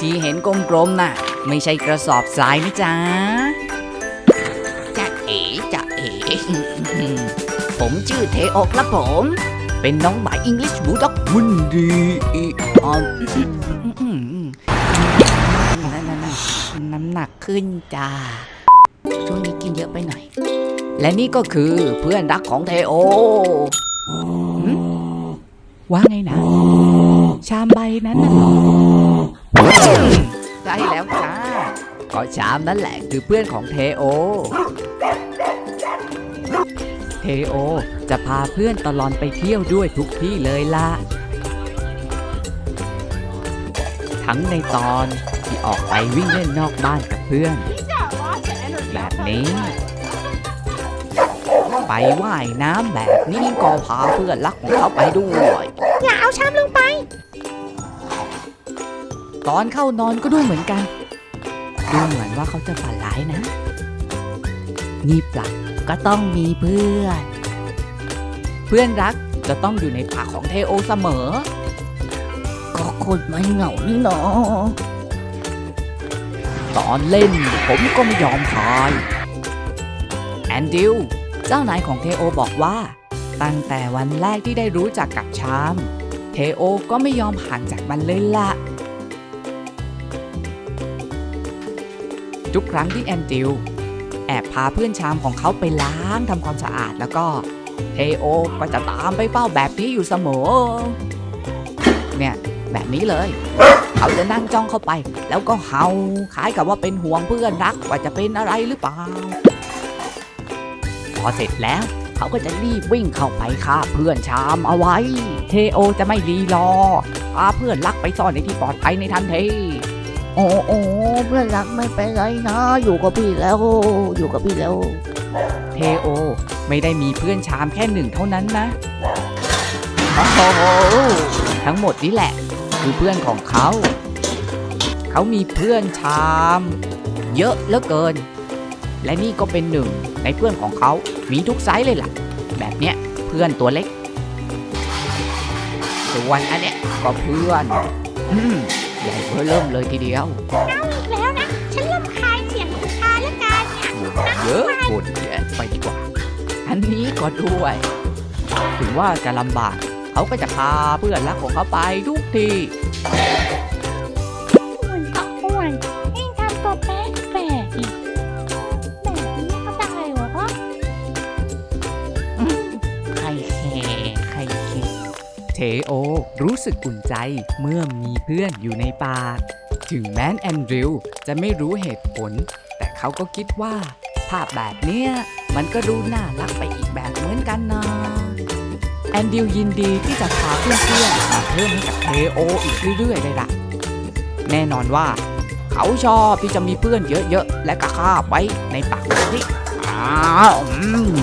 ที่เห็นกลมๆน่ะ ไม่ใช่กระสอบทรายนะจ๊ะจะเอ๋จะเอ๋ผมชื่อเทโอครับผม เป็นน้องหมาอังกฤษบูลด็อกวุนดีอ่อนนั่นๆๆน้ำหนักขึ้นจ้าช่วงนี้กินเยอะไปหน่อย และนี่ก็คือเพื่อนรักของเทโอหึว่าไงนะ ชามใบนั้นน่ะเหรอ ใช่แล้วจ้าก็ชามนั่นแหละคือเพื่อนของเทโอ เทโอจะพาเพื่อนตลอนไปเที่ยวด้วยทุกที่เลยล่ะ ทั้งในตอนที่ออกไปวิ่งเล่นนอกบ้านกับเพื่อน แบบนี้ ไปว่ายน้ำแบบนี้ก็พาเพื่อนรักของเขาไปด้วย อย่าเอาชามลงไป ตอนเข้านอนก็ดูเหมือนกัน ดูเหมือนว่าเขาจะฝันร้ายนะ งีบหลับก็ต้องมีเพื่อน เพื่อนรักจะต้องอยู่ในปาของเทโอเสมอ ก็คนไม่เหงานี่เนาะตอนเล่นผมก็ไม่ยอมพายแอนดิวเจ้านายของเทโอบอกว่า ตั้งแต่วันแรกที่ได้รู้จักกับชาม เทโอก็ไม่ยอมห่างจากมันเลยละ ทุกครั้งที่แอนดิวแอบพาเพื่อนชามของเขาไปล้างทำความสะอาดแล้วก็เทโอก็จะตามไปเฝ้าแบบนี้อยู่เสมอ เนี่ยแบบนี้เลย เขาจะนั่งจ้องเข้าไป แล้วก็เห่าคล้ายกับว่าเป็นห่วงเพื่อนรักว่าจะเป็นอะไรหรือเปล่า พอเสร็จแล้วเขาก็จะรีบวิ่งเข้าไปฆ่าเพื่อนชามเอาไว้ เทโอจะไม่รีรอพาเพื่อนรักไปซ่อนในที่ปลอดภัยในทันที โอ้โอ้เพื่อนรักไม่เป็นไรนะ อยู่กับพี่แล้ว อยู่กับพี่แล้ว เทโอ ไม่ได้มีเพื่อนชามแค่หนึ่งเท่านั้นนะโอ้โหทั้งหมดนี้แหละ คือเพื่อนของเขา เขามีเพื่อนชาม เยอะเหลือเกิน และนี่ก็เป็นหนึ่งในเพื่อนของเขา มีทุกไซส์เลยล่ะ แบบเนี้ยเพื่อนตัวเล็ก ส่วนอันเนี้ยก็เพื่อน อืม ใหญ่เบ้อเริ่มเลยทีเดียวอีกแล้วนะ ฉันรำคาญเสียงของชาและกันเนี่ยบ่นเยอะบ่นแยะไปดีกว่า อันนี้ก็ด้วย ถึงว่าจะลำบาก เขาก็จะพาเพื่อนรักของเขาไปทุกที โอ รู้สึกอุ่นใจเมื่อมีเพื่อนอยู่ในป่า ถึงแม้นแอนดริวจะไม่รู้เหตุผล แต่เขาก็คิดว่า ภาพแบบเนี้ยมันก็ดูน่ารักไปอีกแบบเหมือนกันนะแอนดิวยินดีที่จะพาเพื่อนๆมาเพิ่มให้กับเทโออีกเรื่อยๆเลยล่ะ แน่นอนว่า เขาชอบที่จะมีเพื่อนเยอะๆ และก็คาบไว้ในปากแบบนี้อ้าวอืม